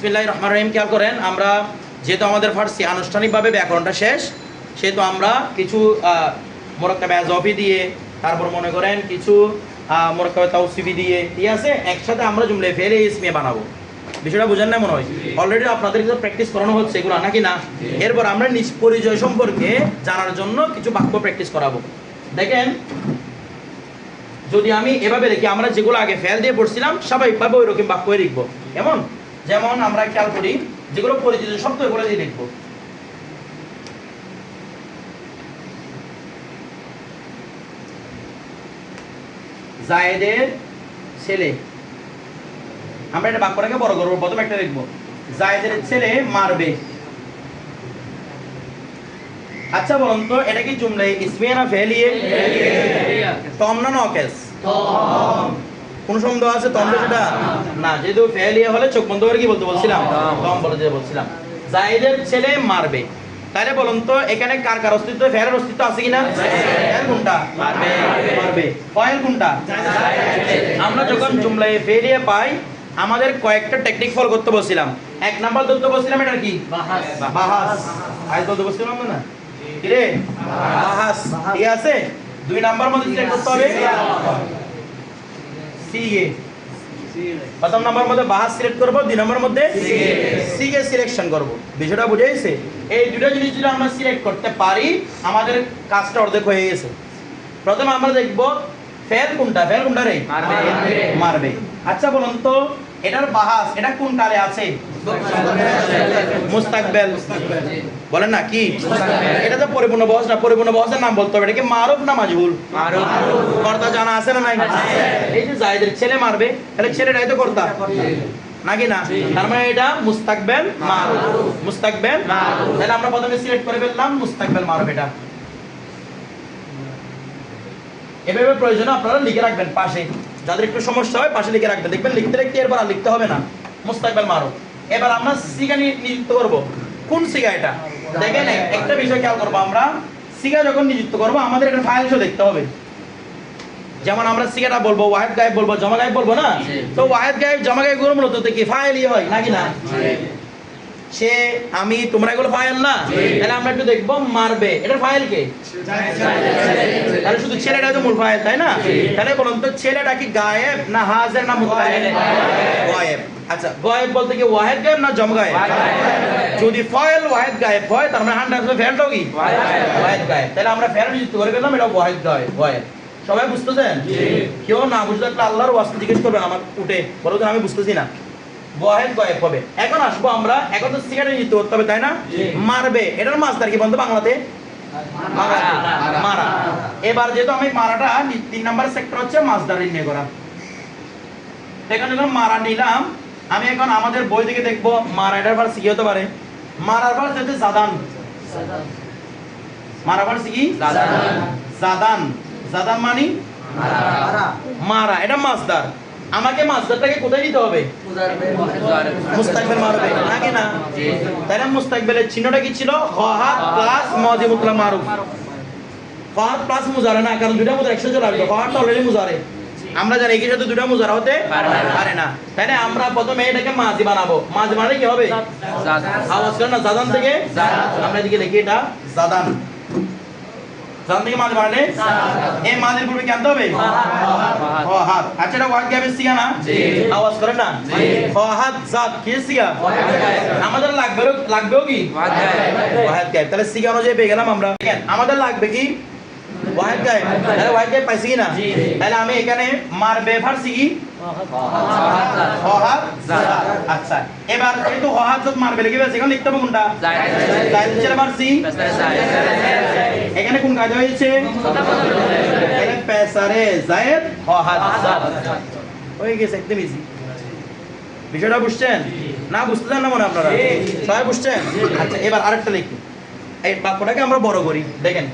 বিসমিল্লাহ রহমান রহিম, খেয়াল করেন, আমরা যেহেতু আমাদের ফার্সি আনুষ্ঠানিকভাবে ব্যাকরণটা শেষ, সেহেতু আমরা কিছু মোরক্কাবে আজফি দিয়ে, তারপর মনে করেন কিছু মোরক্কাবে তাউসিবি দিয়ে, ঠিক আছে? একসাথে আমরা জুমলে ফেলে ইসমিয়ে বানাবো। বিষয়টা বোঝেন না মনে হয়? অলরেডি আপনাদের প্র্যাকটিস করানো হচ্ছে এগুলো, নাকি না? এরপর আমরা নিজ পরিচয় সম্পর্কে জানার জন্য কিছু বাক্য প্র্যাকটিস করাবো। দেখেন, যদি আমি এভাবে দেখি, আমরা যেগুলো আগে ফেল দিয়ে পড়ছিলাম, স্বাভাবিকভাবে ওই রকম বাক্য লিখব। কেমন? যেমন আমরা খেয়াল করি যেগুলো পরিচিত শব্দ এগুলো দিয়ে লিখব। জায়েদের ছেলে। আমরা এটা বাক্যটাকে বড় করব প্রথম একটা লিখব। জায়েদের ছেলে মারবে। আচ্ছা বলুন তো এটা কি জুমলে ইসমিয়া না ফেলিয়ে? তম না নকেস কোন সন্দেহ আছে? তম সেটা না যেহেতু ফেলিয়ে হলে চোখ বন্ধ করে কি বলতে বলছিলাম? তম বলে যেতে বলছিলাম। জায়েদের ছেলে মারবে। তাহলে বলুন তো এখানে কার কার অস্তিত্ব? ফেরের অস্তিত্ব আছে কিনা? কোনটা? মারবে। ফয়েল কোনটা? আমরা যখন জুমলায় ফেলিয়ে পাই আমাদের কয়েকটা টেকনিক ফলো করতে বলছিলাম। এক নাম্বার ধরতে বলছিলাম এটা কি? বাহাস। আজ বলতে বলছিলাম না? কিরে বাহাস। ঠিক আছে? দুই নাম্বার মধ্যে সিলেক্ট করতে হবে। সিএ প্রথম নম্বর মধ্যে বাহাস সিলেক্ট করব দুই নম্বর মধ্যে সিকে সিলেকশন করব। বিষয়টা বুঝে গেছে এই দুটো জিনিস যদি আমরা সিলেক্ট করতে পারি আমাদের কাজটা অর্ধেক হয়ে গেছে। প্রথমে আমরা দেখব ফেল কোনটা? ফেল কোনটা রে। মারবে। আচ্ছা বলুন তো এটার বাহাস, এটা কোন কালে আছে? মুস্তাকবেল। বলেন না, কি? এটা তো পরিপূর্ণ বহস না, পরিপূর্ণ বহসের নাম বলতে হবে, এটা কি মারুফ না মাজহুল? কর্তা জানা আছে না নাই? এই যে ছেলে মারবে, তাহলে ছেলেটাই তো কর্তা। নাকি না? তার মানে এটা মুস্তাকবেল মুস্তাকবেল তাহলে আমরা প্রথমে সিলেক্ট করে ফেললাম, মুস্তাকবেল মারুফ এটা। এভাবে প্রয়োজনে আপনারা লিখে রাখবেন পাশে। যাদের একটু সমস্যা হয় পাশে লিখে রাখবেন। দেখবেন লিখতে লিখতে এরপর আর লিখতে হবে না। মুস্তাকবেল মারুফ এবার আমরা সিগা নিযুক্ত করব। কোন সিগা এটা? দেখেন একটা বিষয় খেয়াল করব আমরা। সিগা যখন নিযুক্ত করব আমাদের একটা ফাইল শো দেখতে হবে। যেমন আমরা সিগাটা বলব ওয়াহেদ গায়েব বলব জমা গায়েব বলব না? তো ওয়াহেদ গায়েব জমা গায়েবগুলো মূলত কি ফাইলই হয় নাকি না? সে আমি তোমরা এগুলো ফাইল না? তাহলে আমরা একটু দেখব মারবে। এটার ফাইল কে? তাহলে শুধু ছেলেটা তো মূল ফাইল তাই না? তাহলে বলুন তো ছেলেটা কি গায়েব না হাজার না মুতায়েব? গায়েব। আচ্ছা গায়েব বলতে কি ওয়াহেদ গায়েব না জম গায়েব? যদি ফয়েল ওয়াহেদ গায়েব হয় তার মানে হান্ড্রেড ফেলটাও কি ওয়াহেদ গায়েব। তাহলে আমরা ফেল নিযুক্ত করে পেলাম এটা ওয়াহেদ গায়েব ওয়াহেদ। সবাই বুঝতেছেন? কেউ না বুঝতে থাকলে আল্লাহর ওয়াস্তে জিজ্ঞেস করবেন আমার উঠে। বলো তো আমি বুঝতেছি না। ওয়াহেদ গায়েব হবে। এখন আসব আমরা এখন তো সিগারেট নিতে করতে হবে তাই না? মারবে। এটার মাছদার কি বলতো বাংলাতে? মারা। এবার যেহেতু আমি মারাটা তিন নাম্বার সেক্টর হচ্ছে মাছদার নির্ণয় করা। এখন মারা নিলাম। আমি এখন আমাদের বই থেকে দেখব মারা এটার ভার কি হতে পারে? মারার ভার হচ্ছে জাদান। মারা ভার কি? জাদান। জাদান। মানি? মারা। এটা মাছদার আমাকে মাছদারটাকে কোথায় দিতে হবে? মুস্তাকবেল মারবে নাকি না? তাহলে মুস্তাকবেলের চিহ্নটা কি ছিল? প্লাস মাদি মুতলা মারুফ প্লাস মুজারে না কারণ দুটা মুজারে একসাথে চলে আসবে ফাহাদ অলরেডি মুজারে। আমরা জানি কি সাথে দুটা মুজারা হতে পারে না। পারে না। আমরা প্রথমে এটাকে মাঝি বানাবো। মাঝি বানালে কি হবে? আওয়াজ করেন না জাদান থেকে? আমরা এদিকে লিখি এটা। জাদান। মাঝি এই মাঝির পূর্বে কি আনতে হবে? হাত আচ্ছা এটা ওয়ার্ড গ্যাপের সিগা না? আওয়াজ করে না? জাত কি সিগা? আমাদের লাগবে লাগবেও কি? তাহলে সিগা অনুযায়ী পেয়ে গেলাম আমরা। আমাদের লাগবে কি? ওয়াহেদ গায়েব তাহলে ওয়াহেদ গায়েব পাইছি কি না তাহলে আমি এখানে মারবে ফারছি কি হহাদ আচ্ছা এবার যেহেতু হহাদ মারবে লিখে ফেলছি এখন লিখতে হবে কোনটা জায়েদ এখানে কোন কাজ হয়েছে পেসারে জায়েদ হহাদ হয়ে গেছে একদম ইজি বিষয়টা বুঝছেন না বুঝতেছেন না মনে আপনারা সবাই বুঝছেন আচ্ছা এবার আরেকটা লিখি এই বাক্যটাকে আমরা বড় করি দেখেন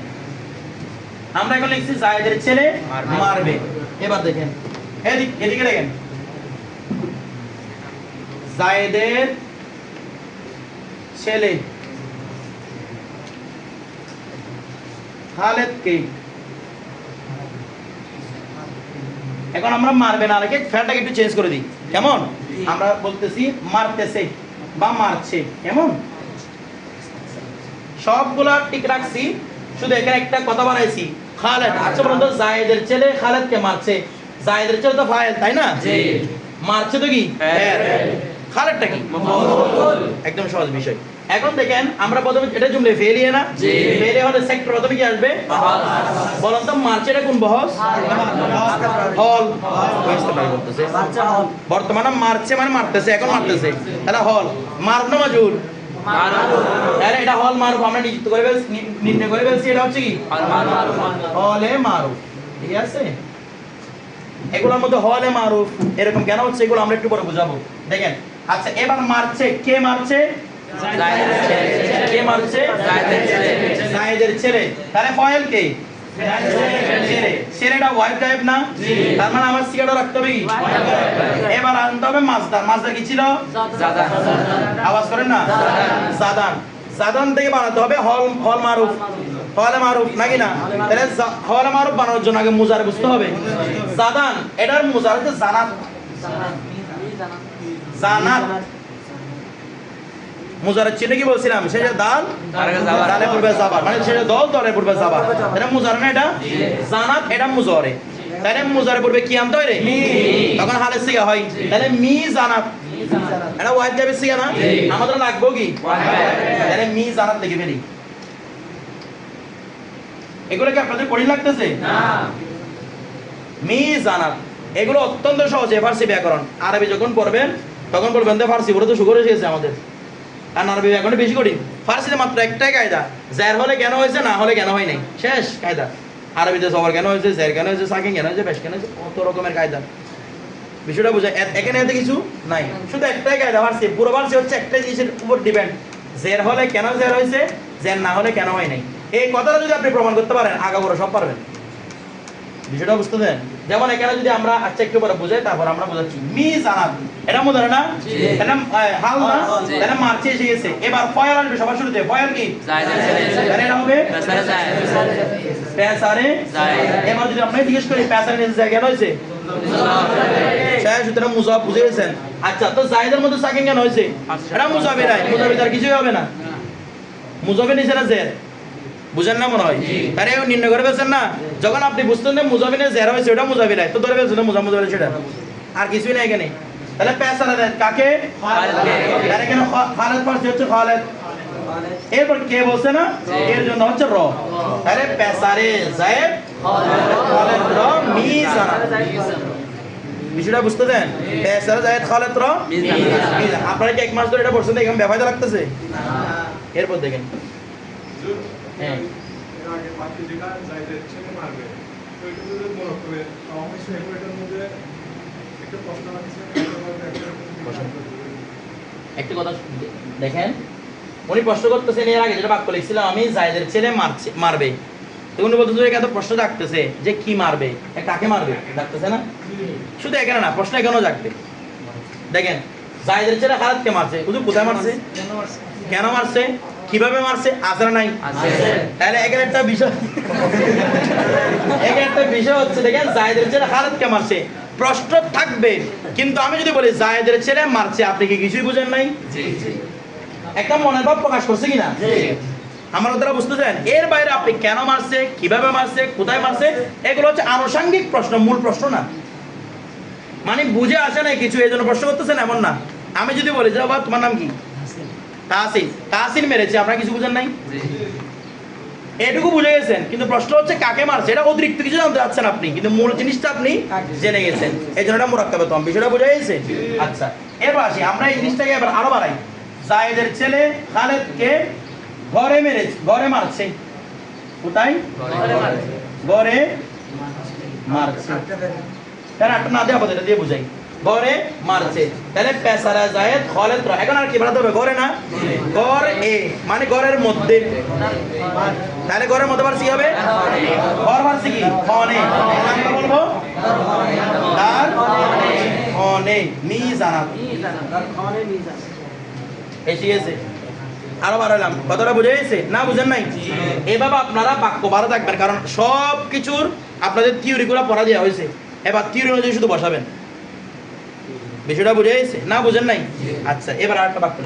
আমরা এখন লিখছি জায়েদের ছেলে মারবে। এবার দেখেন। এদিক এদিকে দেখেন। জায়েদের ছেলে। খালেদকে। এখন আমরা মারবে না রেখে ফ্যানটাকে একটু চেঞ্জ করে দিই। কেমন? আমরা বলতেছি মারতেছে বা মারছে। কেমন? সবগুলা ঠিক রাখছি। শুধু এখানে একটা কথা বানাইছি খালেদ। আচ্ছা বলুন তো জায়েদের ছেলে খালেদকে মারছে। জায়েদের ছেলে তো ফায়েল তাই না? মারছে তো কি? হ্যাঁ। খালেদটা কি? একদম সহজ বিষয়। এখন দেখেন আমরা প্রথমে এটা জুমলে ফেলিয়ে না। জি। ফেলিয়ে হলে সেক্টর প্রথমে কি আসবে? বলুন তো মারছে এটা কোন বহস? হল। বর্তমানে মারছে মানে মারতেছে এখন মারতেছে। তাহলে হল। মারব না মাজুর? তাহলে এটা হল মারুফ আমরা নিযুক্ত করে ফেলছি নির্ণয় করে ফেলছি এটা হচ্ছে কি? হলে মারুফ ঠিক আছে? এগুলোর মধ্যে হলে মারুফ এরকম কেন হচ্ছে এগুলো আমরা একটু পরে বুঝাবো। দেখেন আচ্ছা এবার মারছে কে মারছে? কে মারছে? জায়েদের ছেলে। তাহলে ফয়েল কে? ছেলেটা ওয়াইফ টাইপ না? তার মানে আমার সিগারেট রাখতে হবে কি এবার আনতে হবে মাছদার মাছদার কি ছিল? আওয়াজ করেন না? জাদান। জাদান। থেকে বানাতে হবে হল হল মারুফ। হলে মারুফ নাকি না? তাহলে হলে মারুফ বানানোর জন্য আগে মুজার বুঝতে হবে। জাদান এটার মুজার হচ্ছে জানাত। জানাত। মুজারের চিহ্ন কি বলছিলাম? সেটা দাল দালে পূর্বে জাবার মানে সেটা দল পূর্বে জাবার এটা মুজার না এটা? জানাত এটা মুজরে। তাহলে পূর্বে কি আনতে হয় রে? তখন হালে সিগা হয়। তাহলে মি জানাত। এটা ওয়াইফ যাবে সিগা না? আমাদের লাগবো কি? তাহলে মি জানাত লিখে ফেলি। এগুলো কি আপনাদের কঠিন লাগতেছে? মি জানাত। এগুলো অত্যন্ত সহজ ফার্সি ব্যাকরণ। আরবি যখন পড়বেন তখন বলবেন ফার্সি পড়ে তো শুরু হয়ে গেছে আমাদের। কারণ আরবি ব্যাকরণে বেশি কঠিন। ফার্সিতে মাত্র একটাই কায়দা, জ্যার হলে কেন হয়েছে, না হলে কেন হয় নাই। শেষ কায়দা। আরবিতে সবার কেন হয়েছে, জ্যার কেন হয়েছে সাকিং কেন হয়েছে, বেশ কেন হয়েছে, কত রকমের কায়দা। বিষয়টা বোঝা এখানে এতে কিছু নাই। শুধু একটাই কায়দা, ফার্সি, পুরো ফার্সি হচ্ছে একটাই জিনিসের উপর ডিপেন্ড জের হলে কেন জের হয়েছে জের না হলে কেন হয় নাই। এই কথাটা যদি আপনি প্রমাণ করতে পারেন, আগাগোড়া সব পারবেন। বিষয়টা বুঝতে দেন? যেমন এখানে যদি আমরা আচ্ছা একটু পরে বুঝাই তারপর আমরা বোঝাচ্ছি। মি জানাত এটা মনে হয় না? এটা হাল না। এটা মার্চে এসে গেছে। এবার ফয়াল আসবে সবার শুরুতে। ফয়াল কি? তাহলে এটা হবে? জায়েদ। এবার যদি আপনি জিজ্ঞেস করি নিচে জায়গা সুতরাং মুজাফ বুঝে গেছেন। আচ্ছা তো জায়েদের মধ্যে সাকিন কেন হয়েছে? এটা মুজাফি নাই তার কিছুই হবে না। মুজাফি নিচে না জের বুঝেন না মনে হয়? আরে নির্ণয় করে ফেলছেন না? যখন আপনি বুঝতেন না জের হয়েছে ওটা নাই তো ধরে ফেলছেন মুজা মুজাফি সেটা। আর কিছুই নাই এখানে। তাহলে পেসারা দেন। কাকে। এখানে খালেদ পাশে হচ্ছে খালেদ। এরপর কে বলছে না? এর জন্য হচ্ছে র। তাহলে পেসারে জায়েদ খালেদ র মিজান। বিষয়টা বুঝতে দেন পেসারে জায়েদ খালেদ র মিজান। আপনারা কি এক মাস ধরে এটা পড়ছেন দেখেন বেফায়দা লাগতেছে? এরপর দেখেন। হ্যাঁ। একটি কথা দেখেন উনি প্রশ্ন করতেছেন এর আগে যেটা বাক্য লিখছিলাম আমি জায়দের ছেলে মারছে মারবে। তো উনি বলতেছে এত প্রশ্ন ডাকতেছে যে কি মারবে? কাকে মারবে? ডাকতেছে না? শুধু এখানে না প্রশ্ন এখানেও জাগবে। দেখেন জায়দের ছেলে খারাপকে মারছে। কোথায় মারছে? কেন মারছে? কীভাবে মারছে? আসরা নাই। তাহলে এখানে একটা বিষয় এখানে একটা বিষয় হচ্ছে দেখেন জায়দের ছেলে খালেদকে মারছে। প্রশ্ন থাকবে কিন্তু আমি যদি বলি জায়দের ছেলে মারছে আপনি কি কিছুই বুঝেন নাই? একটা মনের ভাব প্রকাশ করছে কিনা? আমার ওদের বুঝতেছেন? এর বাইরে আপনি কেন মারছে কীভাবে মারছে কোথায় মারছে এগুলো হচ্ছে আনুষঙ্গিক প্রশ্ন মূল প্রশ্ন না। মানে বুঝে আসে না কিছু এই জন্য প্রশ্ন করতেছেন এমন না। আমি যদি বলি যে বাবা তোমার নাম কি? তাহসিন। তাহসিন মেরেছে আপনারা কিছু বুঝেন নাই? এটুকু বুঝে গেছেন কিন্তু প্রশ্ন হচ্ছে কাকে মারছে? এটা অতিরিক্ত কিছু জানতে চাচ্ছেন আপনি কিন্তু মূল জিনিসটা আপনি জেনে গেছেন। এই জন্য এটা মোরাক্কাবে তম বিষয়টা বুঝে গেছে? আচ্ছা এবার আসি আমরা এই জিনিসটাকে এবার আরও বাড়াই। জায়েদের ছেলে খালেদকে ঘরে মেরেছে ঘরে মারছে। কোথায়? ঘরে মারছে। তাহলে একটা না দেওয়া এটা দিয়ে বুঝাই। ঘরে মারছে। তাহলে পেশারা জায়েদ, খালেদ এখন আর কি বাড়াতে হবে? ঘরে না? ঘর এ মানে ঘরের মধ্যে। তাহলে ঘরের মধ্যে পারছি হবে? ঘর পারছি কি? খনে বলব, তার আরও বাড়ালাম কথাটা বুঝে গেছে? না বুঝেন নাই? এভাবে আপনারা বাক্য বাড়া থাকবেন, কারণ সব কিছুর আপনাদের থিওরিগুলো পড়া দেওয়া হয়েছে। এবার থিওরি অনুযায়ী শুধু বসাবেন। বিষয়টা বুঝে গেছে? না, বুঝেন নাই? আচ্ছা এবার আরেকটা বাক্য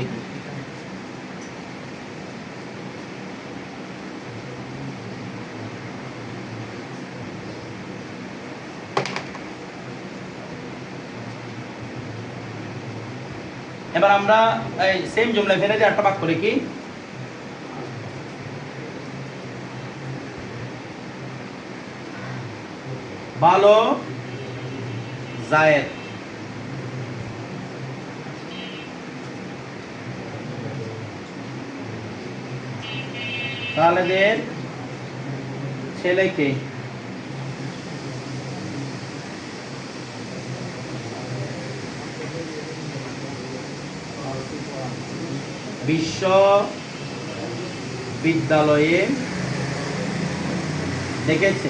এবার আমরা এই সেম জুমলা ফেলে একটা বাক্য লিখি। ভালো জায়েদ খালেদের ছেলেকে। বিশ্ব বিদ্যালয়ে দেখেছে।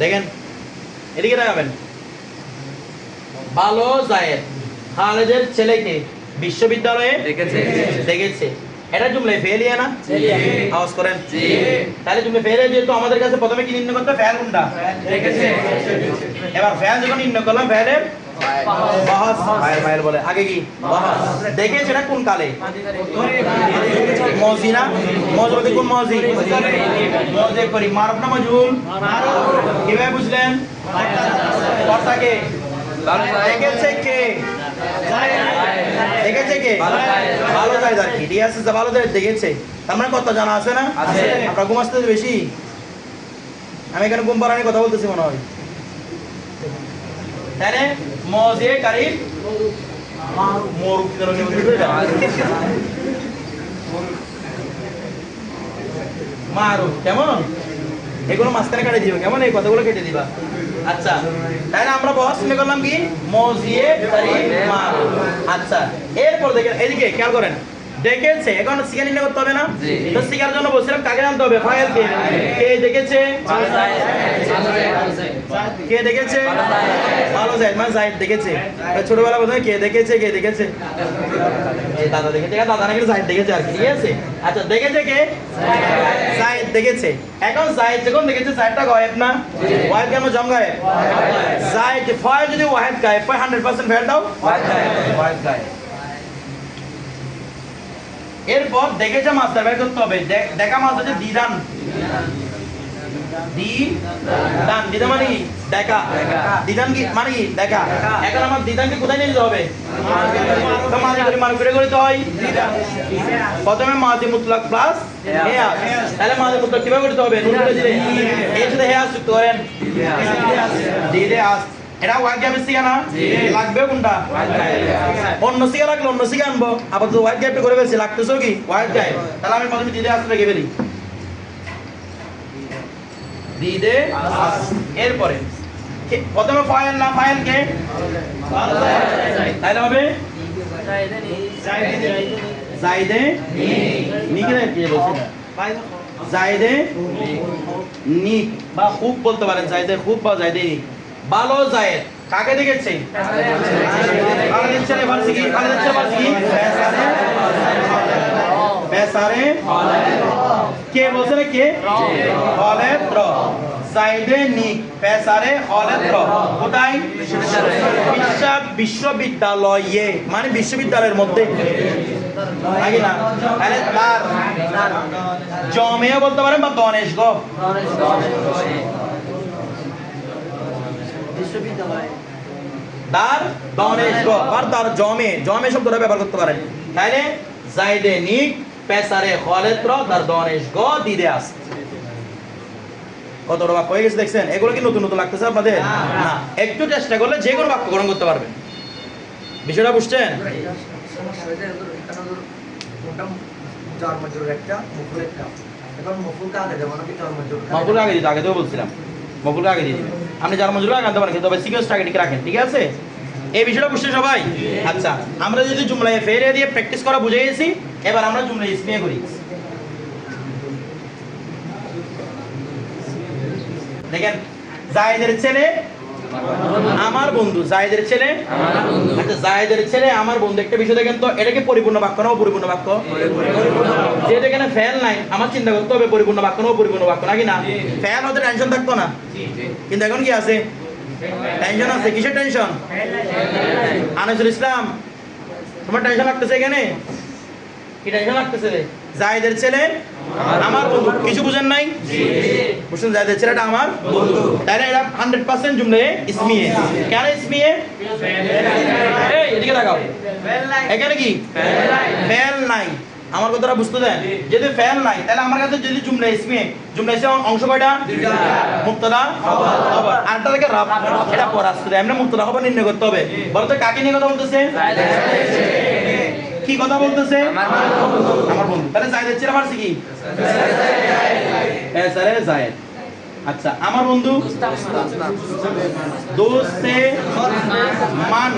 দেখেন এদিকে দেখাবেন ভালো জায়েদ। খালেদের ছেলেকে বিশ্ববিদ্যালয়ে? দেখেছে। দেখেছে। এটা জুমলাই ফেলিয়ে না? ফেলিয়া। আওয়াজ করেন। তাহলে জুমলে ফেলে যেহেতু আমাদের কাছে প্রথমে কি নির্ণয় করতে ফেল কোনটা দেখেছে। এবার ফেল যখন নির্ণয় করলাম ফাইল বলে। আগে কি? বহাস। দেখে সেটা কোন কালে? মজি না? মজ বলতে কোন মজি? মজে করি। মারব না মজুল? কীভাবে বুঝলেন? কর্তাকে। দেখেছে কে? দেখেছে কে? ভালো যায় আর কি রিয়াস ভালো যায় দেখেছে। মানে কত জানা আছে না? ঘুম আসতে বেশি। আমি এখানে ঘুম পাড়ানি কথা বলতেছি মনে হয়। তাহলে মজে কারিম? মারুক কেমন এগুলো মাঝখানে কেটে দিবে। কেমন এই কথাগুলো কেটে দিবা? আচ্ছা তাহলে আমরা বস মনে করলাম কি? মজিয়ে কারিম মারুক আচ্ছা এরপর দেখেন, এদিকে খেয়াল করেন। দেখেছে? এখন শিখে নির্ণয় করতে হবে না? তো শিখার জন্য বলছিলাম কাকে জানতে হবে? ফাইল কে? কে দেখেছে? কে দেখেছে? ভালো জায়েদ মানে জায়েদ দেখেছে। ছোটবেলা বোধহয় কে দেখেছে কে দেখেছে? দাদা দেখেছে দাদা নাকি জায়েদ দেখেছে আর কি ঠিক আছে? আচ্ছা দেখেছে কে? জায়েদ দেখেছে। এখন জায়েদ যখন দেখেছে জায়েদটা গায়েব না? ওয়াহেদ কেন? জম গায়েব জায়েদ ফয় যদি ওয়াহেদ গায়েব হয় হান্ড্রেড পার্সেন্ট ফেল দাও। ওয়াহেদ গায়েব। এরপর দেখেছে মাস্টার বের করতে হবে। দেখা মাছ হচ্ছে দিদান দিদা মানে কি? দেখা। দিদান কি মানে কি? দেখা। এখন আমার দিদানকে কোথায় নিয়ে যেতে হবে? তো মাঝে করে মানুষ করে করতে প্রথমে মাঝে মুতলাক প্লাস হেয়া তাহলে মাঝে মুতলাক কীভাবে করতে হবে? নুন করে এর সাথে হেয়া যুক্ত করেন। দিলে আস এটা ওয়াইট গ্যাপের সিগা না? লাগবে কোনটা? অন্য সিগা লাগলে অন্য সিগা আনব। আবার তো ওয়াইট গ্যাপটা করে ফেলছি লাগতেছো কি? White gap. তাহলে আমি প্রথমে দিলে আসতে রেখে ফেলি। দিদে এরপরে। প্রথমে ফাইল না ফাইল কে? তাহলে হবে? জাইদে। নিকে। কি বলছি জাইদে নিক। বা খুব বলতে পারেন জাইদে খুব বা জাইদে নিক। ভালো জায়েদ। কাকে দেখেছে? কি বলছে রে কে? খালেদ র। সাইডে নিক। পেসারে খালেদ র। কোথায়? বিশ্ব বিশ্ববিদ্যালয়ে। মানে বিশ্ববিদ্যালয়ের মধ্যে। না? জমেও বলতে পারেন বা গণেশ গ? তার গণেশ গ আর তার জমে জমে শব্দটা ব্যবহার করতে পারেন। তাইলে জাইদে নিক পেসারে খালেদ র তার গণেশ গ দিদে আস কত বাক্য হয়ে গেছে দেখছেন? এগুলো কি নতুন নতুন লাগতেছে আপনাদের? না একটু চেষ্টা করলে যে কোনো বাক্য গ্রহণ করতে পারবেন। বিষয়টা বুঝছেন? মকুল আগে দিতে আগে তো বলছিলাম। মকুল আগে দিয়ে দিবেন আপনি যার মজুরি আগে আনতে পারেন কিন্তু সিকিউরিটি আগে ঠিক রাখেন, ঠিক আছে? এই বিষয়টা বুঝছেন সবাই? আচ্ছা আমরা যদি জুমলায় ফেরে দিয়ে প্র্যাকটিস করা বুঝে গেছি, এবার আমরা জুমলা ইসমিয়ে করি। দেখেন, জায়েদের ছেলে আমার বন্ধু, জায়েদের ছেলে আচ্ছা জায়েদের ছেলে আমার বন্ধু, একটা বিষয় দেখেন তো, এটা কি পরিপূর্ণ বাক্য না অপরিপূর্ণ বাক্য? যেহেতু এখানে ফেল নাই আমার চিন্তা করতে হবে পরিপূর্ণ বাক্য না অপরিপূর্ণ বাক্য নাকি না? ফেল হতে টেনশন থাকতো না। কিন্তু এখন কি আছে? টেনশন আছে। কিসের টেনশন আনিসুল ইসলাম তোমার টেনশন লাগতেছে এখানে? কি টেনশন লাগতেছে রে? জায়েদের ছেলে আমার বন্ধু। কিছু বুঝেন নাই? বুঝছেন জায়েদের ছেলেটা আমার? বন্ধু। তাহলে এটা হান্ড্রেড পার্সেন্ট জুমলে ইসমিয়ে। কেন ইসমিয়ে? এদিকে লাগাও। এখানে কি? ফেল নাই। আমার কথাটা বুঝতে দেন? যদি ফেল নাই তাহলে আমার কাছে যদি জুমলা ইসমিয়ে জুমলা ইসমিয়ে অংশ কয়টা? মুক্তদা? খবর আরটা থেকে রাব? এটা পর আসতে এমনি মুক্তদা খবর নির্ণয় করতে হবে। বলতো কাকে নিয়ে কথা বলতেছে? কি কথা বলতেছে? আমার বন্ধু। তাহলে জায়েদের ছেলে পারছে কি? হ্যাঁ স্যার জায়েদ আচ্ছা আমার বন্ধু? দোস্তে মান।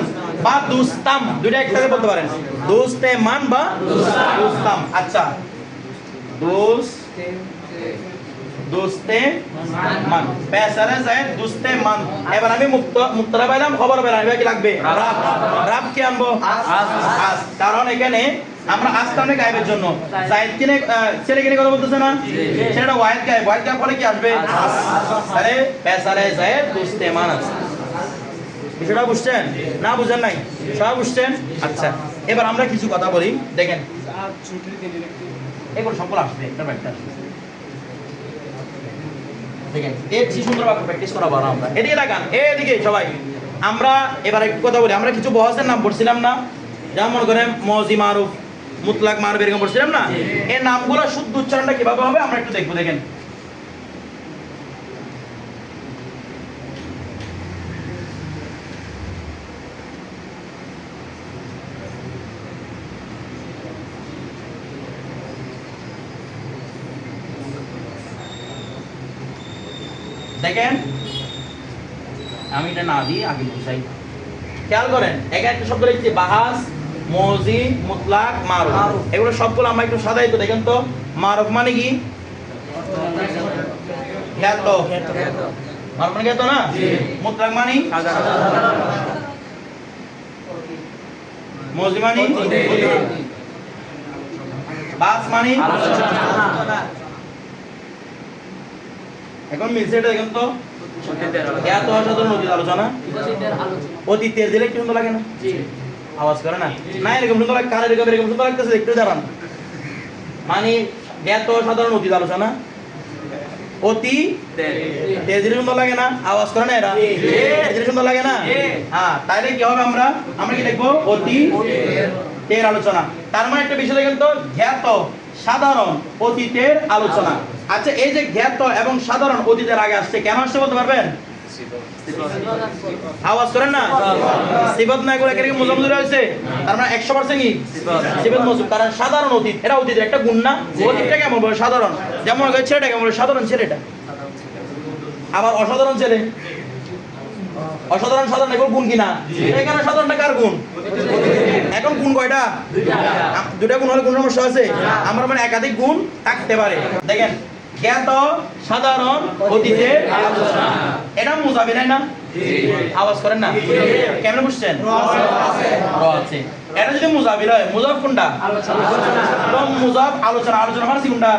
বা দুস্তাম দুইটা একসাথে বলতে পারেন। দোস্তে মান বা দুস্তাম। আচ্ছা। দোস দোস্তে মান। পেসারে যায় দোস্তে মান। এবার আমি মুক্ত মুক্তরা পাইলাম খবর পেলাম এবার কি লাগবে? রাব। রাব। কি আনব? আস। কারণ এখানে আমরা আসতামে গায়েবের জন্য। কিনে ছেলে কিনে কথা বলতেছে না? ছেলেটা ওয়াইদ গায়েব। ওয়াইদ গায়েব পরে কি আসবে? যায় দোস্তে মান আছে। বিষয়টা বুঝছেন? না বুঝেন নাই? সবাই বুঝছেন? আচ্ছা এবার আমরা কিছু কথা বলি। দেখেন এগুলো সকল আসবে একটা বা দেখেন এর চেয়ে সুন্দর প্র্যাকটিস করা ভালো আমরা। এদিকে লাগান এদিকে সবাই। আমরা এবার একটু কথা বলি। আমরা কিছু বহাসের নাম পড়ছিলাম না? যেমন মনে করেন মজি মারুফ মুতলাক মারুফ এরকম পড়ছিলাম না? এই নামগুলো শুদ্ধ উচ্চারণটা কীভাবে হবে? আমরা একটু দেখব দেখেন আমি এটা না দিয়ে আগে বুঝাই খেয়াল করেন এখানে একটা শব্দ লিখছি বাহাস মজি মুতলাক মারুফ। মারুফ। এগুলো সবগুলো আমরা একটু সাদাই তো দেখেন তো। মারুফ মানে কি? খ্যাত মারুফ মানে খ্যাত না? মুতলাক মানে? মজি মানে? বাস মানে? এখন মিলছে এটা দেখেন তো জ্ঞাত অসাধারণ অতীত আলোচনা? অতীতের দিলে কি সুন্দর লাগে না? আওয়াজ করে না? না এরকম সুন্দর লাগে কার এরকম এরকম সুন্দর লাগতেছে একটু দাঁড়ান। মানে জ্ঞাত সাধারণ অতীত আলোচনা? অতি তেজিরে সুন্দর লাগে না? আওয়াজ করে না এরা? তেজিরে সুন্দর লাগে না? হ্যাঁ তাইলে কি হবে আমরা? আমরা কি দেখব অতি তের আলোচনা। তার মানে একটা বিষয় দেখেন তো জ্ঞাত সাধারণ অতীতের আলোচনা। আচ্ছা এই যে জ্ঞাত এবং সাধারণ অতীতের আগে আসছে, কেন আসছে বলতে পারবেন? আওয়াজ না? মানে একশো কারণ সাধারণ অতীত, এটা অতীতের একটা গুণ না? অতীতটা কেমন বলে? সাধারণ। যেমন ছেলেটা, কেমন বলে? সাধারণ ছেলেটা। আবার অসাধারণ ছেলে? অসাধারণ, সাধারণ, এগুলো গুণ কিনা? এখানে সাধারণটা কার গুণ? এখন গুণ কয়টা? দুটা গুণ হলে কোন সমস্যা আছে? আমরা মানে একাধিক গুণ থাকতে পারে। দেখেন জ্ঞাত সাধারণ অতীতের আলোচনা। এটা মুজাবি তাই না? আওয়াজ করেন না? কেমন বুঝছেন? আছে। এটা যদি মুজাবির হয় মুজাব কোনটা? মুজাব আলোচনা আলোচনা মানে কোনটা?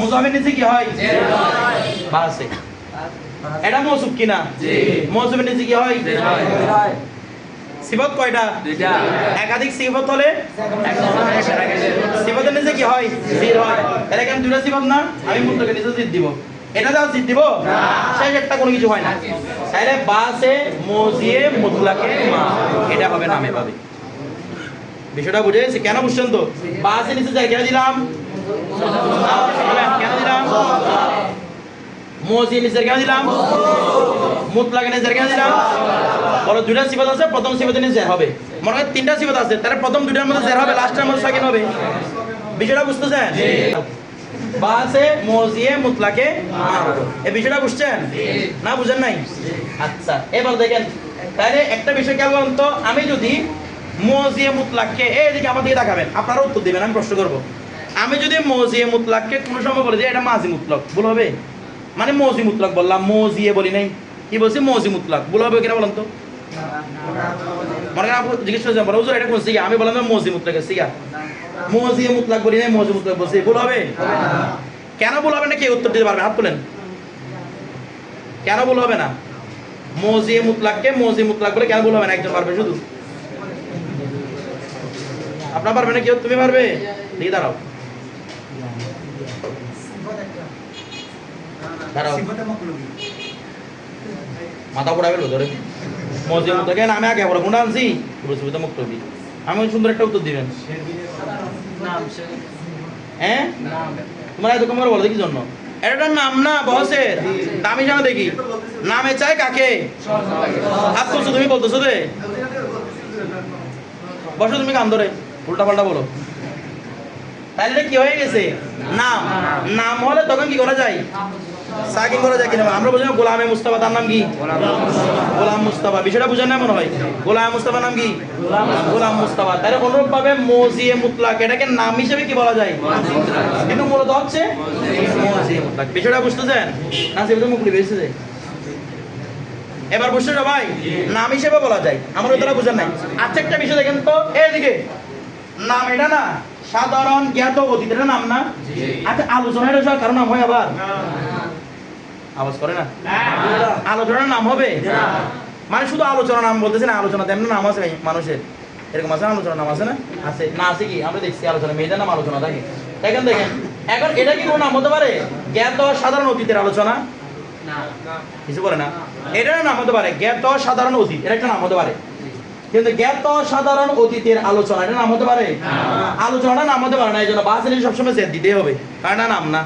মুজাবের নিচে কি হয়? বা আছে। এটা মৌসুব কিনা মৌসুবের নিচে কি হয়? সিবত কয়টা? একাধিক সিবত হলে? সিবতের নিচে কি হয়? জির হয়। তাহলে এখানে দুটো সিবত না? আমি মুদ্রাকে নিচে জিত দিব। এটা দাও জিত দিব? শেষ একটা কোনো কিছু হয় না। তাহলে বাসে মজিয়ে মুতলাকে মা। এটা হবে নামে পাবে বিষয়টা বুঝে গেছে? কেন বুঝছেন তো? বাসে নিচে যাই কেন দিলাম? কেন দিলাম? কেন দিলাম। মুতলাকে নিচে কেন দিলাম। বলো দুইটা সিফাত আছে প্রথম সিফাতে নিচে হবে। মনে হয় তিনটা সিফাত আছে তাহলে প্রথম দুইটার মধ্যে জের হবে লাস্টের মধ্যে হবে। বিষয়টা বুঝতেছেন বাসে মজিয়ে মুতলাকে মারব। এই বিষয়টা বুঝছেন? না বুঝেন নাই? আচ্ছা এবার দেখেন তাহলে একটা বিষয় খেয়াল তো আমি যদি মজিয়ে মুতলাককে এইদিকে আমার দিকে তাকাবেন আপনারা উত্তর দিবেন আমি প্রশ্ন করব। আমি যদি মজিয়ে মুতলাককে কোনো সময় বলে যে এটা মাজি মুতলক ভুল হবে? মানে মজি মুতলক বললাম, মজিয়ে বলি নাই। কি বলছি? মৌজি মুতলাক। ভুল হবে কিনা বলেন তো? মনে জিজ্ঞেস করছেন বলো আমি বললাম মৌজি মুতলাক সিগা মৌজি মুতলাক বলি নাই, মৌজি মুতলাক বলছি ভুল হবে কেন ভুল হবে না? কে উত্তর দিতে পারবে? হাত তোলেন। কেন ভুল হবে না? মৌজি মুতলাককে মৌজি মুতলাক বলে কেন ভুল হবে না? একজন পারবে শুধু। আপনার পারবে না? কেউ? তুমি পারবে? দিকে দাঁড়াও। মাথা ধরে মসজিদ মুক্তকে নামে আগে পড়ে আনছি। মুক্তবি আমি সুন্দর একটা উত্তর দিবেন। হ্যাঁ তোমরা এত কম করে বলো দেখি জন্য। এটার নাম না বসের। দামি জানা দেখি। নামে চাই কাকে? হাত করছ তুমি বলতেছো দে। বসো তুমি কান ধরে। উল্টা পাল্টা বলো। তাহলে কি হয়ে গেছে? নাম। নাম হলে তখন কি করা যায়? সাকিং করা যায় কিনা আমরা বুঝলাম গোলামে মুস্তাফা তার নাম কি? গোলাম মুস্তাফা। বিষয়টা বুঝেন না মনে হয়? গোলাম মুস্তাফার নাম কি? গোলাম মুস্তাফা। তাহলে অনুরূপ ভাবে মজিয়ে মুতলাক। এটাকে নাম হিসেবে কি বলা যায়? কিন্তু মূলত হচ্ছে মজিয়ে মুতলাক। বিষয়টা বুঝতেছেন না সেটা মুখলি বেসেছে এবার বুঝছ সবাই নাম হিসেবে বলা যায়। আমার ওই বুঝেন নাই। আচ্ছা একটা বিষয় দেখেন তো। এইদিকে। নাম এটা না সাধারণ জ্ঞাত অতীত এটা নাম না? আচ্ছা আলোচনা এটা কারণ নাম হয় আবার? আওয়াজ করে না? আলোচনার নাম হবে? মানে শুধু আলোচনা নাম বলতেছে না আলোচনা তেমন নাম আছে মানুষের। এরকম আছে আলোচনা নাম আছে না? আছে। না আছে কি? আমরা দেখছি আলোচনা মেয়েদের নাম আলোচনা থাকে দেখেন দেখেন। এখন এটা কি কোনো নাম হতে পারে? জ্ঞাত সাধারণ অতীতের আলোচনা? কিছু বলে না। এটার নাম হতে পারে জ্ঞাত সাধারণ অতীত। এটা একটা নাম হতে পারে। কিন্তু জ্ঞাত সাধারণ অতীতের আলোচনা এটা নাম হতে পারে? আলোচনাটা নাম হতে পারে না এই জন্য বাহাস সবসময় জেদ দিতেই হবে। কারণ নাম না।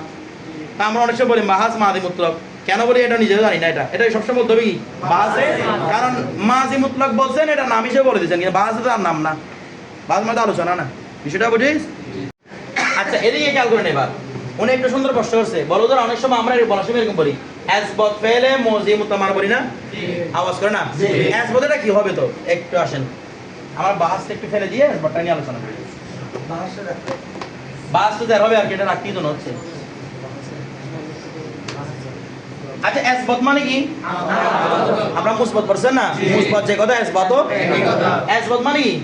তা আমরা অনেক সময় বলি মাহাজ মুতলক কেন বলি এটা নিজেও জানি না এটা? এটা সবসময় বলতে হবে কি? বাহাসে কারণ মাজি মুতলক বলছেন এটা নাম হিসেবে বলে দিচ্ছেন কিন্তু বাহাসে তো আর নাম না। বাহাজ মানে আলোচনা না। বিষয়টা বুঝিস? আচ্ছা এদিকে খেয়াল করেন এবার। উনি একটু সুন্দর প্রশ্ন করছে। বলো ধর অনেক সময় আমরা বলার সময় এরকম বলি অ্যাসবত ফেলে মজি মুতামার বলি না? আওয়াজ করে না? অ্যাসবত এটা কি হবে তো? একটু আসেন। আমার বাহাসটা একটু ফেলে দিয়ে অ্যাসবতটা নিয়ে আলোচনা করি। তো যার হবে আর কি এটা রাখতেই তো হচ্ছে। আচ্ছা অ্যাসবত মানে কি? আমরা মুসবত পড়ছেন না? মুসবত যে কথা অ্যাসবত অ্যাসবত মানে কি?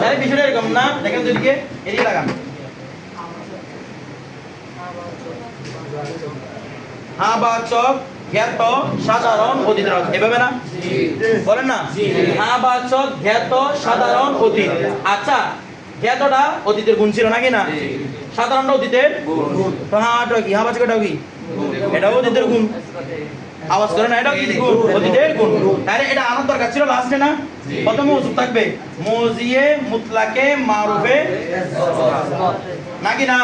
তাহলে বিষয়টা এরকম না? দেখেন দুদিকে এদিকে লাগান। জ্ঞাত সাধারণ অতীত এভাবে না? বলেন না? বাচক জ্ঞাত সাধারণ অতীত। আচ্ছা জ্ঞাতটা অতীতের গুণ ছিল নাকি না? সাধারণটা অতীতের হ্যাঁ কি? বাচক কি? এটাও অতীতের গুণ। আওয়াজ করে না এটাও কি গুণ? অতীতের গুণ। তাহলে এটা আনার দরকার ছিল লাস্টে না? প্রথমে ওষুধ থাকবে। মজিয়ে মুতলাকে মারুফে নাকি না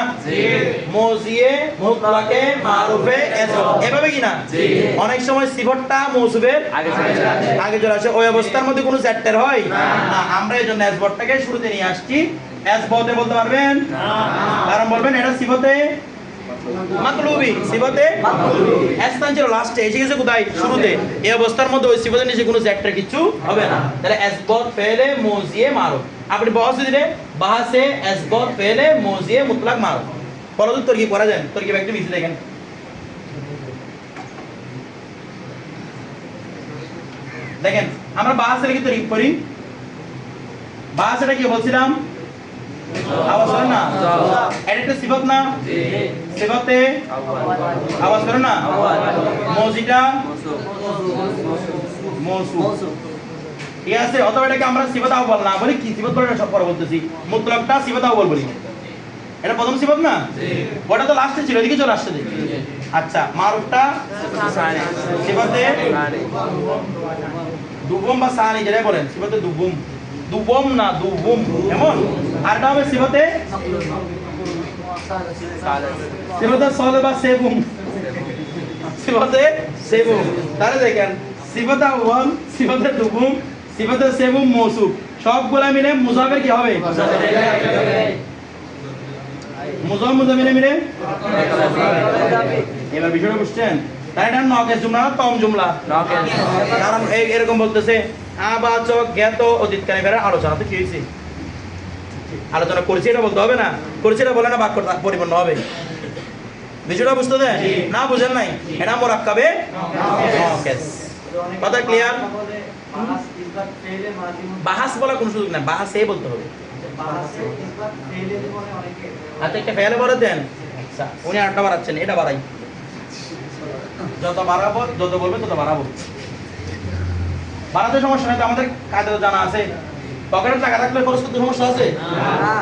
মজিয়ে মুতলাকে মারুফে এভাবে কি না? অনেক সময় সিফতটা মৌসুফের আগে চলে আসে। ওই অবস্থার মধ্যে কোনো চ্যাপ্টার হয়? না। আমরা এই জন্য এসবটটাকে শুরুতে নিয়ে আসছি। এসবতে বলতে পারবেন? কারণ বলবেন এটা সিফতে মাকলুবি সিফতে স্থান ছিল লাস্টে এসে গেছে কোথায়? শুরুতে। এই অবস্থার মধ্যে ওই সিফতের নিচে কোনো চ্যাপ্টার কিছু হবে না। তাহলে এসবত ফেলে মজিয়ে মারো। আপনি বহস দিলে, বাহাসে এসবত ফেলে মজিয়ে মুতলাক মারো। বলো তো, তোর কি করা যায়? তোর কি একটু মিশে দেখেন। দেখেন, আমরা বাহাসে লিখে তৈরি করি। বাহাসেটা কি বলছিলাম? আওয়াজ করে না। এটা একটা সিফত না। সিফতে আওয়াজ করে না। মজিটা। মৌসুফ ঠিক আছে অথবা এটাকে আমরা সিফত আউ্বাল না বলি কি? সিফত বলে সব পরে বলতেছি। মুতলকটা সিফত আউ্বাল বলি। এটা প্রথম সিফত না? ওটা তো লাস্টে ছিল এদিকে চলে আসছে দেখি। আচ্ছা মারুফটা? সিফতে দুবম বা সানি যেটা বলেন সিফতে দুবুম দুবম না দুবুম এমন আরটা হবে সিফতে? সিফতে সলে বা সেবুম সিফতে সেবুম তাহলে দেখেন সিফতে আউ্বাল সিফতে দুবুম সিফতে সেবুম মৌসুফ সবগুলা মিলে মুজাফের কি হবে? মিলে মিলে? এবার বিষয়টা বুঝছেন? তাই এটা নকেশ জুমলা তম জুমলা। কারণ এরকম বলতেছে আবাচক জ্ঞাত অতীতকালী বেড়ার আলোচনা তো কি হয়েছে আলোচনা করেছি এটা বলতে হবে না? করেছি এটা বলে না বাক্য পরিপূর্ণ হবে। বিষয়টা বুঝতে দেন না বুঝেন নাই? এটা মোরাক্কাবে? কথা clear? বাহাস বলা কোনো সুযোগ নাই। বাহাসে বলতে হবে। আচ্ছা একটা ফেলে বলে দেন। আচ্ছা উনি আটটা বাড়াচ্ছেন। এটা বাড়াই। যত বাড়াবো যত বলবে তত বাড়াবো। বাড়াতে সমস্যা নেই, তো আমাদের তো জানা আছে। পকেটে টাকা থাকলে খরচ করতে সমস্যা আছে? না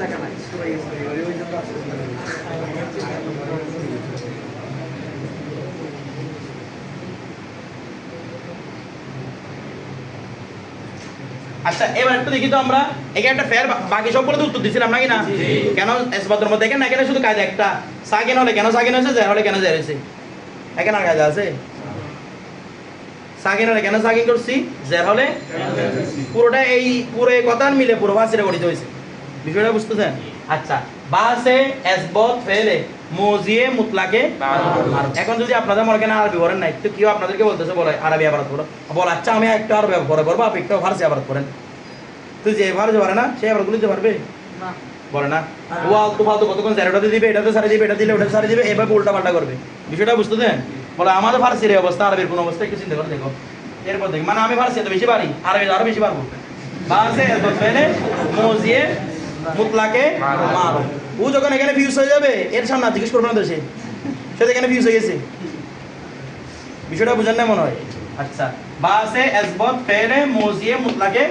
টাকা নাই সবাই ওই ওই জন্য আছে আচ্ছা এবার একটু দেখি তো আমরা। এখানে একটা ফেয়ার বাকি সবগুলো তো উত্তর দিছিলাম নাকি না? কেন এসবাদের মধ্যে না? এখানে শুধু কাজ একটা। সাকিন হলে কেন সাকিন হয়েছে? জের হলে কেন জের হয়েছে? এখানে আর কাজ আছে। সাকিন হলে কেন সাকিন করছি? জের হলে পুরোটা এই পুরো এই কথা মিলে পুরো ভাষিটা গঠিত হয়েছে। বিষয়টা বুঝতেছেন? আচ্ছা বাসে এসবত ফেলে মজিয়ে মুতলাকে এখন যদি আপনাদের মনে করেন আরবি করেন নাই তো কেউ আপনাদেরকে বলতেছে বলে আরবি আবাদ করো বল আচ্ছা আমি একটা আরবি পরে করব আপনি একটা ফার্সি আবাদ করেন তুই যে ফার্সি পারে না সে আবার দিতে পারবে? বলে না। ও আলতু ফালতু কতক্ষণ স্যারেটাতে দিবে এটাতে সারি দিবে এটা দিলে ওটা সারি দিবে এভাবে উল্টা পাল্টা করবে। বিষয়টা বুঝতে দেন বলে আমাদের ফার্সির অবস্থা আরবির কোন অবস্থা একটু চিন্তা করে দেখো। এরপর দেখ মানে আমি ফার্সি এত বেশি পারি আরবি আরও বেশি পারব। বাসে এত ফেলে মজিয়ে মুতলাকে মারো। ও যখন এখানে ফিউজ হয়ে যাবে এর সামনে জিজ্ঞেস করবে না তো সে। সে এখানে ফিউজ হয়ে গেছে। বিষয়টা বুঝেন না মনে হয়? আচ্ছা বাসে এসবত ফেলে মজিয়ে মুতলাকে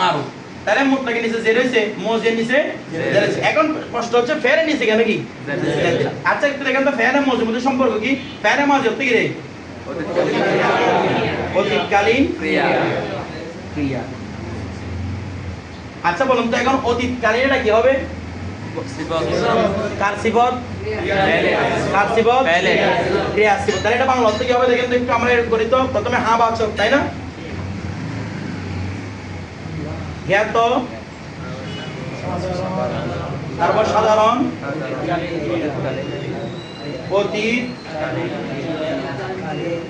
মারো। তাহলে মুতলাকে নিচে জের হয়েছে মজিয়ে নিচে জের হয়েছে। এখন প্রশ্ন হচ্ছে ফেরে নিচে কেন কি? আচ্ছা একটু দেখেন তো ফেরে মজির মধ্যে সম্পর্ক কি? ফেরে মজি হচ্ছে কি রে? অতীতকালীন ক্রিয়া। ক্রিয়া। আচ্ছা বলুন তো এখন অতীতকালীন এটা কি হবে? কার ক্রিয়া তাহলে এটা বাংলা অর্থ কি হবে? দেখেন তো একটু আমরা এর করি তো। প্রথমে হা বাচক তাই না? জ্ঞাত। তারপর সাধারণ অতীত।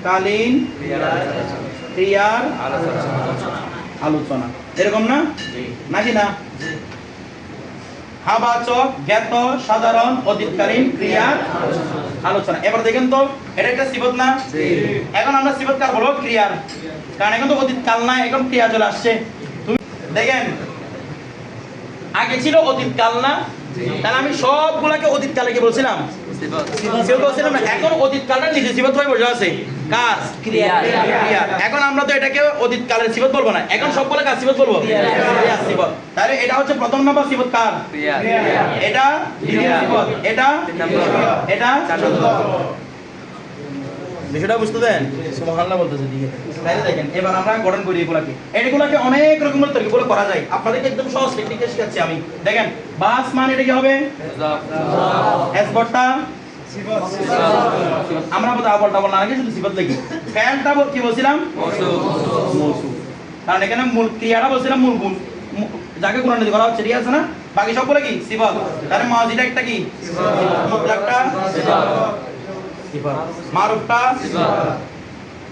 কালীন। ক্রিয়ার আলোচনা। এরকম না? নাকি না? হাবাচক জ্ঞাত সাধারণ ক্রিয়ার আলোচনা। এবার দেখেন তো এটা একটা সিবত না? এখন আমরা সিবত কার বলব ক্রিয়ার। কারণ এখন তো অতীত কাল না এখন ক্রিয়া চলে আসছে। তুমি দেখেন আগে ছিল অতীত কাল না? তাহলে আমি সবগুলাকে অতীত কালে কি বলছিলাম? এখন অতীত কালটা নিজে সিবত হয়ে বসে আছে কাজ ক্রিয়া। এখন আমরা তো এটাকে অতীত কালের সিবত বলব না এখন সবগুলো কাজ সিবত বলব সিবত তাহলে এটা হচ্ছে প্রথম নম্বর সিবত কার এটা এটা নম্বর। এটা। বিষয়টা বুঝতে দেন? সুবহানাল্লাহ বলতেছে দিকে। তাহলে দেখেন, এবার আমরা গঠন করি এগুলাকে। এগুলাকে অনেক রকমের তরিকাগুলো করা যায়। আপনাদেরকে একদম সহজ টেকনিকে শেখাচ্ছি আমি। দেখেন, বাস মান এটা কি হবে? এস আমরা বোধ আবল টাবল না শুধু সিবত লিখি ফ্যানটা বল- কি বলছিলাম? কারণ এখানে মূল ক্রিয়াটা বলছিলাম মূল গুণ। যাকে গুণান্বিত করা হচ্ছে, ঠিক আছে না? বাকি সবগুলো কি? সিবত তাহলে মাজিটা একটা কি? সিবত মারুফটা।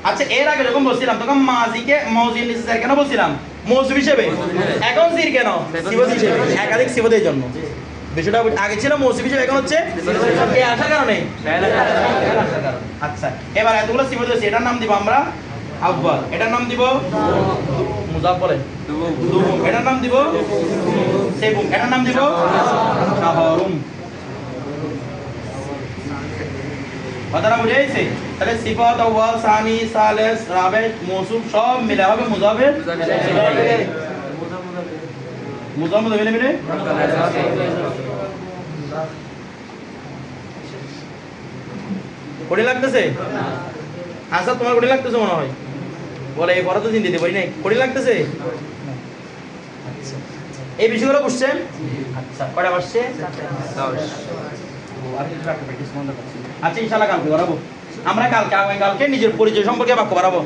আচ্ছা এর আগে যখন বলছিলাম, তখন মাজিকে মৌজির নিচে স্যার কেন বলছিলাম? মৌসুম হিসেবে। এখন সির কেন? সিবত হিসেবে। একাধিক সিবতের জন্য বিষয়টা আগে ছিল মৌসুম হিসেবে এখন হচ্ছে এ আসার কারণে। আচ্ছা এবার এতগুলো সিবত হয়েছে এটার নাম দিব আমরা আব্বাল। এটার নাম দিব মুজাফ এটার নাম দিব সেবুম। এটার নাম দিব শাহরুম। কথাটা বুঝে গেছে তাহলে সিফাত আউয়াল সানি সালেস রাবেশ মৌসুম সব মিলে হবে মুজাফের মুজাফ মুজাফ মিলে মিলে? কোটি লাগতেছে? আচ্ছা তোমার কোটি লাগতেছে মনে হয়? বলে এই পরে তো দিন দিতে পারি নাই। কোটি লাগতেছে? এই বিষয়গুলো বুঝছেন? আচ্ছা কয়টা বসছে আচ্ছা ইনশাল্লাহ কালকে করাবো। আমরা কালকে আগামীকালকে নিজের পরিচয় সম্পর্কে বাক্য বাড়াবো।